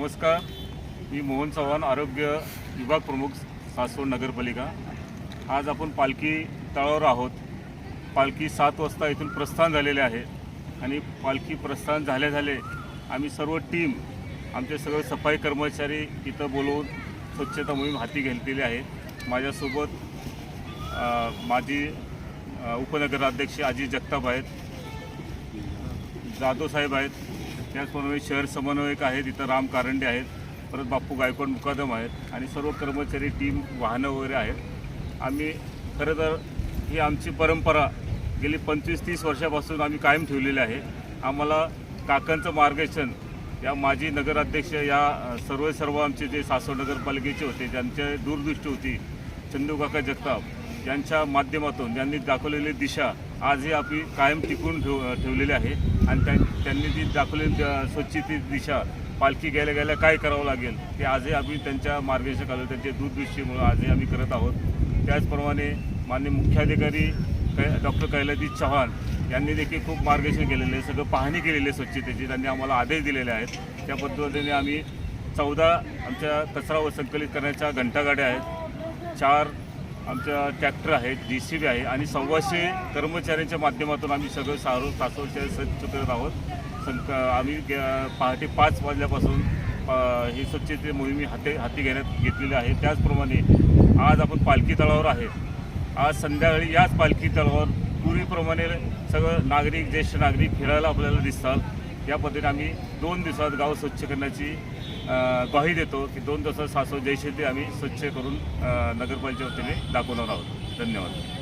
नमस्कार. मी मोहन चव्हाण आरोग्य विभाग प्रमुख सासवड नगरपालिका. आज आपण पालखी तळावर आहोत. पालखी सात वाजता इथून प्रस्थान झालेले आहे. आणि पालखी प्रस्थान झाले झाले आम्ही सर्व टीम आमचे सगळे सफाई कर्मचारी इथं बोलवून स्वच्छता मोहीम हाती घेतलेली आहे. माझ्यासोबत माझी उपनगराध्यक्ष अजित जगताप आहेत. जाधव साहेब आहेत. त्याचप्रमाणे शहर समन्वयक आहेत इथं राम कारंडे आहेत परत बाप्पू गायकवाड मुकादम आहेत आणि सर्व कर्मचारी टीम वाहनं वगैरे आहेत. आम्ही खरं तर ही आमची परंपरा गेली पंचवीस तीस वर्षापासून आम्ही कायम ठेवलेली आहे. आम्हाला काकांचं मार्गदर्शन या माजी नगराध्यक्ष या सर्व सर्व आमचे जे सासवड नगरपालिकेचे होते ज्यांचे दूरदृष्टी होती चंदू काका जगताप यांच्या माध्यमातून ज्यांनी दाखवलेली दिशा आजही आपली कायम टिकून ठेव ठेवलेली आहे. आणि त्यां त्यांनी जी दाखवलेली स्वच्छतेची स्वच्छते दिशा पालखी गेल्या गेल्या काय करावं लागेल ते आजही आम्ही त्यांच्या मार्गदर्शनाखाली त्यांच्या दूरदृष्टीमुळं आजही आम्ही करत आहोत. त्याचप्रमाणे माननीय मुख्याधिकारी कै डॉक्टर कैलादी चव्हाण यांनी देखील खूप मार्गदर्शन केलेले आहे सगळं पाहणी केलेली आहे स्वच्छतेची त्यांनी आम्हाला आदेश दिलेले आहेत. त्या पद्धतीने आम्ही चौदा आमच्या कचरा व संकलित करण्याच्या घंटागाड्या आहेत. चार आमच्या ट्रॅक्टर आहेत जी सी बी आहे आणि सव्वाशे कर्मचाऱ्यांच्या माध्यमातून आम्ही सगळं सारो सासवच्या स्वच्छ करत आहोत. संक आम्ही पहाटे पाच वाजल्यापासून ही स्वच्छते मोहिमी हाती हाती घेण्यात घेतलेली आहे. त्याचप्रमाणे आज आपण पालखी तळावर आहे. आज संध्याकाळी याच पालखी तळावर पूर्वीप्रमाणे सगळं नागरिक ज्येष्ठ नागरिक फिरायला आपल्याला दिसतात. या पद्धतीने आम्ही दोन दिवसात गाव स्वच्छ करण्याची ग्वाही देतो की दोन दिवसात सासव जयशेती आम्ही स्वच्छ करून नगरपालिकेच्या वतीने दाखवणार आहोत. धन्यवाद.